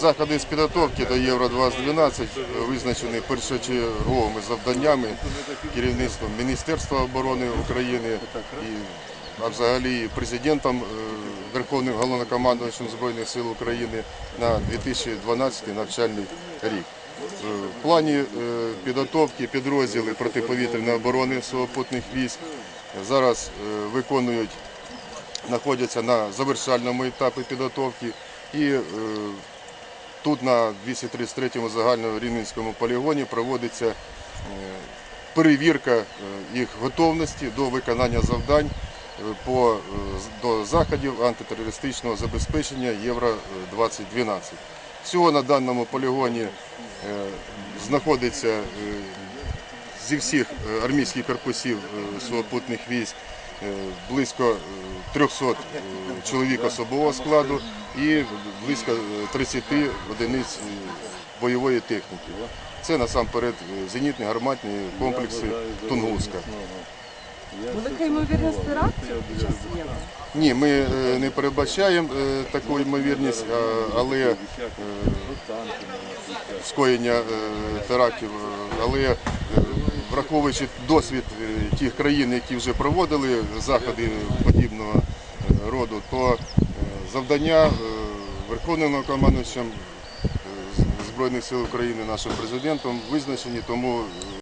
Заходи з підготовки до Євро 2012 визначені першочерговими завданнями керівництвом Міністерства оборони України і взагалі президентом е, Верховним головнокомандувачем Збройних сил України на 2012 навчальний рік. Е, В плані е, підготовки підрозділи протиповітряної оборони сухопутних військ зараз е, виконують знаходяться на завершальному етапі підготовки і е, тут на 233-му загальнорівненському полігоні проводиться е, перевірка е, їх готовності до виконання завдань е, по, до заходів антитерористичного забезпечення Євро 2012. Всього на даному полігоні знаходиться зі всіх е, армійських корпусів е, сухопутних військ е, близько е, 300 е, чоловік особового складу і близько е, 30 одиниць бойової техніки. Це насамперед зенітні гарматні комплекси Тунгуска. Велика ймовірність терактів під час євро. Ні, ми не передбачаємо таку ймовірність, але скоєння терактів, але враховуючи досвід е, тих країн, які вже проводили заходи подібного е, роду, то е, завдання Верховним командувачем е, Збройних сил України, нашим президентом визначені, тому